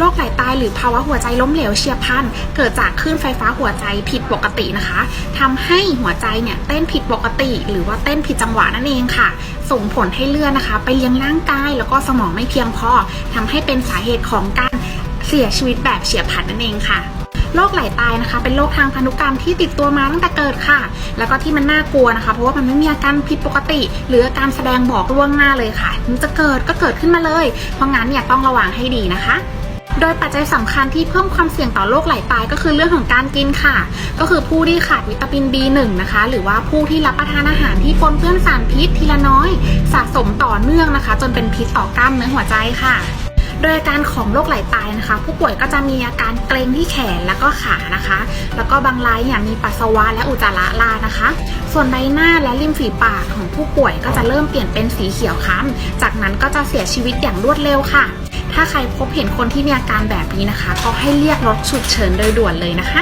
โรคไหลตายหรือภาวะหัวใจล้มเหลวเฉียบพลัน เกิดจากคลื่นไฟฟ้าหัวใจผิดปกตินะคะทำให้หัวใจเนี่ยเต้นผิดปกติ หรือว่าเต้นผิดจังหวะนั่นเองค่ะ ส่งผลให้เลือดนะคะ ไปเลี้ยงร่างกาย แล้วก็สมองไม่เพียงพอทำให้เป็นสาเหตุของการเสียชีวิตแบบเฉียบพลันนั่นเองค่ะโรคไหลตายนะคะ เป็นโรคทางพันธุกรรมที่ติดตัวมาตั้งแต่เกิดค่ะ แล้วก็ที่มันน่ากลัวนะคะ เพราะว่ามันไม่มีอาการผิดปกติ หรืออาการแสดงบอกล่วงหน้าเลยค่ะมันจะเกิดก็เกิดขึ้นมาเลย เพราะงั้นเนี่ยต้องระวังให้ดีนะคะ โดยปัจจัยสำคัญที่เพิ่มความเสี่ยงต่อโรคไหลตายก็คือเรื่องของการกินค่ะ ก็คือผู้ที่ขาดวิตามิน B1 นะคะ หรือว่าผู้ที่รับประทานอาหารที่ปนเปื้อนสารพิษทีละน้อย สะสมต่อเนื่องนะคะ จนเป็นพิษต่อกล้ามเนื้อหัวใจค่ะโดยอาการของโรคไหลตายนะคะ ผู้ป่วยก็จะมีอาการเกร็งที่แขนแล้วก็ขานะคะ แล้วก็บางรายเนี่ยมีปัสสาวะและอุจจาระรานะคะ ส่วนใบหน้าและริมฝีปากของผู้ป่วยก็จะเริ่มเปลี่ยนเป็นสีเขียวคล้ำจากนั้นก็จะเสียชีวิตอย่างรวดเร็วค่ะ ถ้าใครพบเห็นคนที่มีอาการแบบนี้นะคะ ก็ให้เรียกรถฉุกเฉินโดยด่วนเลยนะคะ